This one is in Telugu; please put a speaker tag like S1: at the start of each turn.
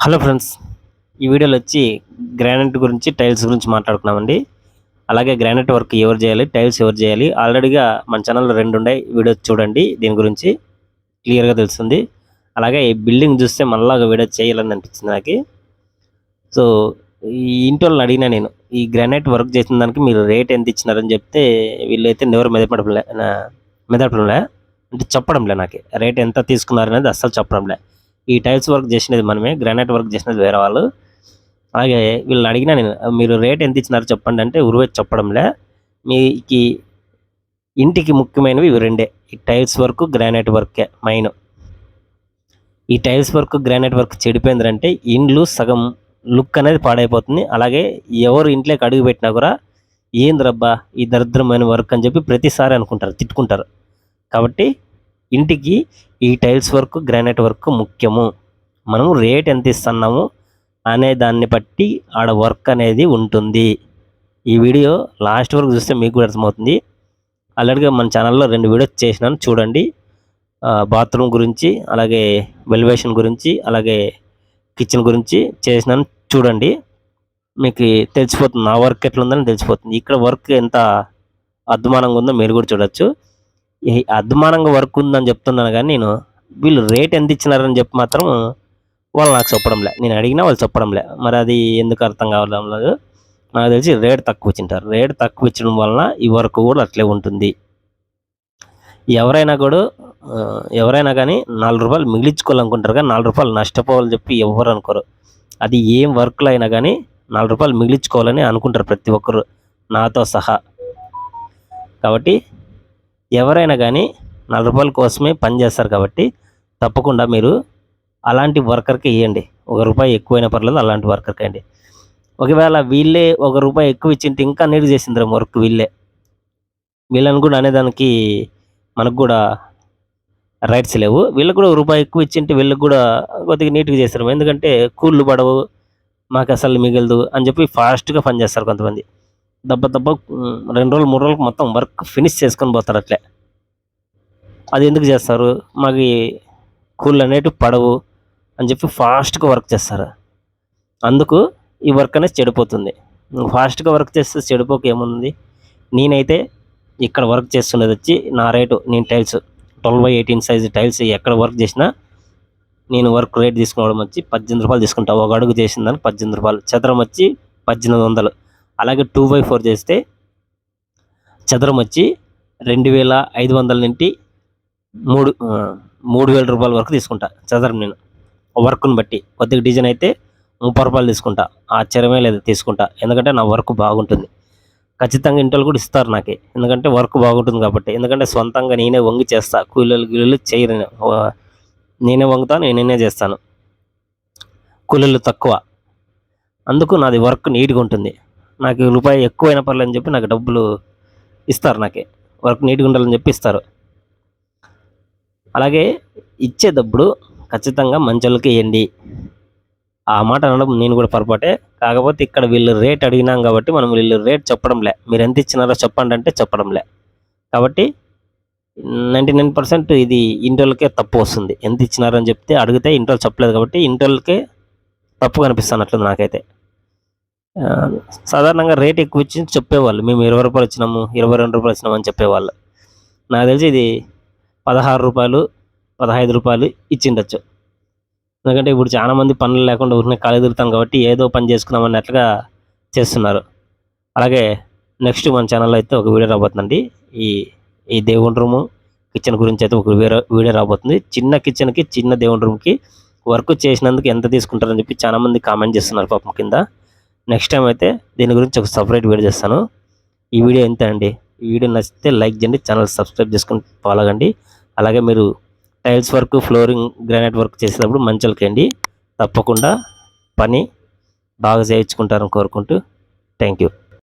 S1: హలో ఫ్రెండ్స్ ఈ వీడియోలో వచ్చి గ్రానైట్ గురించి టైల్స్ గురించి మాట్లాడుకున్నామండి. అలాగే గ్రానైట్ వర్క్ ఎవరు చేయాలి టైల్స్ ఎవరు చేయాలి ఆల్రెడీగా మన ఛానల్లో రెండు ఉన్నాయి వీడియో చూడండి దీని గురించి క్లియర్గా తెలుస్తుంది. అలాగే ఈ బిల్డింగ్ చూస్తే మళ్ళీ ఒక వీడియో చేయాలని అనిపించింది నాకు. సో ఈ ఇంటి వాళ్ళని అడిగినా నేను ఈ గ్రానైట్ వర్క్ చేసిన దానికి మీరు రేట్ ఎంత ఇచ్చినారని చెప్తే వీళ్ళైతే నెవరు మెదపడంలే మెదపడంలే అంటే చెప్పడంలే నాకు రేట్ ఎంత తీసుకున్నారనేది అస్సలు చెప్పడంలే. ఈ టైల్స్ వర్క్ చేసినది మనమే గ్రానైట్ వర్క్ చేసినది వేరే వాళ్ళు. అలాగే వీళ్ళని అడిగినా నేను మీరు రేట్ ఎంత ఇచ్చినారో చెప్పండి అంటే ఉరువే చెప్పడంలే. మీకు ఇంటికి ముఖ్యమైనవి ఇవి రెండే. ఈ టైల్స్ వర్క్ గ్రానైట్ వర్కే మెయిన్ ఈ టైల్స్ వర్క్ గ్రానైట్ వర్క్ చెడిపోయిందంటే ఇండ్లు సగం లుక్ అనేది పాడైపోతుంది. అలాగే ఎవరు ఇంట్లోకి అడుగు పెట్టినా కూడా ఏంద్రబ్బా ఈ దరిద్రమైన వర్క్ అని చెప్పి ప్రతిసారి అనుకుంటారు తిట్టుకుంటారు. కాబట్టి ఇంటికి ఈ టైల్స్ వర్క్ గ్రానైట్ వర్క్ ముఖ్యము. మనము రేట్ ఎంత ఇస్తున్నాము అనే దాన్ని బట్టి ఆడ వర్క్ అనేది ఉంటుంది. ఈ వీడియో లాస్ట్ వరకు చూస్తే మీకు కూడా అర్థమవుతుంది. ఆల్రెడీగా మన ఛానల్లో రెండు వీడియోస్ చేసినాను చూడండి. బాత్రూమ్ గురించి అలాగే వెలివేషన్ గురించి అలాగే కిచెన్ గురించి చేసినాను చూడండి. మీకు తెలిసిపోతుంది నా వర్క్ ఎట్లా ఉందని తెలిసిపోతుంది. ఇక్కడ వర్క్ ఎంత అద్మానంగా ఉందో మీరు కూడా చూడొచ్చు. అద్మానంగా వర్క్ ఉందని చెప్తున్నాను కానీ నేను వీళ్ళు రేట్ ఎంత ఇచ్చినారని చెప్పి మాత్రం వాళ్ళు నాకు చెప్పడంలే నేను అడిగినా వాళ్ళు చెప్పడంలే మరి అది ఎందుకు అర్థం కావడం లేదు. నాకు తెలిసి రేట్ తక్కువ ఇచ్చింటారు. రేట్ తక్కువ ఇచ్చడం వలన ఈ వర్క్ కూడా అట్లే ఉంటుంది. ఎవరైనా కూడా ఎవరైనా కానీ నాలుగు రూపాయలు మిగిలించుకోవాలనుకుంటారు కానీ నాలుగు రూపాయలు నష్టపోవాలని చెప్పి ఎవరు అనుకోరు. అది ఏం వర్క్లో అయినా కానీ నాలుగు రూపాయలు మిగిలించుకోవాలని అనుకుంటారు ప్రతి ఒక్కరు. నాతో సహా. కాబట్టి ఎవరైనా కానీ నలభై రూపాయల కోసమే పని చేస్తారు కాబట్టి తప్పకుండా మీరు అలాంటి వర్కర్కి ఇవ్వండి ఒక రూపాయి ఎక్కువైనా పర్లేదు అలాంటి వర్కర్కి అండి ఒకవేళ వీళ్ళే ఒక రూపాయి ఎక్కువ ఇచ్చింటే ఇంకా నీట్ చేసిండ్రు వర్క్ వీళ్ళే. వీళ్ళని కూడా అనేదానికి మనకు కూడా రైట్స్ లేవు. వీళ్ళకి కూడా ఒక రూపాయి ఎక్కువ ఇచ్చింటే వీళ్ళకి కూడా కొద్దిగా నీట్గా చేస్తారు. ఎందుకంటే కూళ్ళు పడవు మాకు అసలు మిగలదు అని చెప్పి ఫాస్ట్గా పని చేస్తారు కొంతమంది. దెబ్బ దెబ్బ రెండు రోజులు మూడు రోజులకు మొత్తం వర్క్ ఫినిష్ చేసుకొని పోతారు అట్లే. అది ఎందుకు చేస్తారు? మాకు కూళ్ళు అనేటివి పడవు అని చెప్పి ఫాస్ట్గా వర్క్ చేస్తారు. అందుకు ఈ వర్క్ అనేది చెడిపోతుంది. ఫాస్ట్గా వర్క్ చేస్తే చెడిపోక ఏముంది? నేనైతే ఇక్కడ వర్క్ చేస్తున్నది వచ్చి నా రేటు నేను tiles twelve by eighteen size tiles ఎక్కడ వర్క్ చేసినా నేను వర్క్ రేట్ తీసుకోవడం వచ్చి పద్దెనిమిది రూపాయలు తీసుకుంటా. ఒక అడుగు చేసిన దానికి పద్దెనిమిది రూపాయలు. చదరం వచ్చి పద్దెనిమిది వందలు. అలాగే టూ బై ఫోర్ చేస్తే చదరం వచ్చి రెండు వేల ఐదు వందల నుండి మూడు మూడు వేల రూపాయల వరకు తీసుకుంటా చదరం నేను. వర్క్ని బట్టి. కొద్దిగా డిజైన్ అయితే ముప్పై రూపాయలు తీసుకుంటా. ఆశ్చర్యమే లేదు తీసుకుంటా. ఎందుకంటే నా వర్క్ బాగుంటుంది. ఖచ్చితంగా ఇంట్లో కూడా ఇస్తారు నాకే. ఎందుకంటే వర్క్ బాగుంటుంది కాబట్టి. ఎందుకంటే సొంతంగా నేనే వంగి చేస్తా. కూలీలు గిలీలు చేయరు. నేనే వంగుతాను నేనే చేస్తాను. కూలీలు తక్కువ. అందుకు నాది వర్క్ నీట్గా ఉంటుంది. నాకు రూపాయి ఎక్కువైనా పర్లేదు అని చెప్పి నాకు డబ్బులు ఇస్తారు నాకే. వర్క్ నీట్గా ఉండాలని చెప్పి ఇస్తారు. అలాగే ఇచ్చేటప్పుడు ఖచ్చితంగా మంచోళ్ళకి ఇవ్వండి ఆ మాట అనడం నేను కూడా పొరపాటే. కాకపోతే ఇక్కడ వీళ్ళు రేట్ అడిగినాం కాబట్టి మనం వీళ్ళు రేట్ చెప్పడంలే మీరు ఎంత ఇచ్చినారో చెప్పండి అంటే చెప్పడంలే కాబట్టి నైంటీ నైన్ పర్సెంట్ ఇది ఇంటోళ్ళకే తప్పు వస్తుంది. ఎంత ఇచ్చినారో అని చెప్తే అడిగితే ఇంటోళ్ళు చెప్పలేదు కాబట్టి ఇంటోళ్ళకే తప్పు కనిపిస్తున్నట్లుంది నాకైతే. సాధారణంగా రేట్ ఎక్కువ ఇచ్చి చెప్పేవాళ్ళు. మేము ఇరవై రూపాయలు ఇచ్చినాము ఇరవై రెండు రూపాయలు ఇచ్చినాము అని చెప్పేవాళ్ళు. నాకు తెలిసి ఇది పదహారు రూపాయలు పదహైదు రూపాయలు ఇచ్చిండొచ్చు. ఎందుకంటే ఇప్పుడు చాలా మంది పనులు లేకుండా ఊరికే ఖాళీ తిరుగుతాం కాబట్టి ఏదో పని చేసుకుందాం అన్నట్లుగా చేస్తున్నారు. అలాగే నెక్స్ట్ మన ఛానల్లో అయితే ఒక వీడియో రాబోతుందండి. ఈ ఈ దేవుని రూము కిచెన్ గురించి అయితే ఒక వీడియో వీడియో రాబోతుంది. చిన్న కిచెన్కి చిన్న దేవుని రూమ్కి వర్క్ చేసినందుకు ఎంత తీసుకుంటారని చెప్పి చాలా మంది కామెంట్ చేస్తున్నారు పాపం కింద. నెక్స్ట్ టైం అయితే దీని గురించి ఒక సపరేట్ వీడియో చేస్తాను. ఈ వీడియో ఎంత అండి? ఈ వీడియో నచ్చితే లైక్ చేయండి ఛానల్ సబ్స్క్రైబ్ చేసుకుని ఫాలో అవ్వండి అలాగే మీరు tiles work flooring granite work చేసేటప్పుడు మంచోళ్ళకండి తప్పకుండా పని బాగా చేయించుకుంటారని కోరుకుంటూ థ్యాంక్ యూ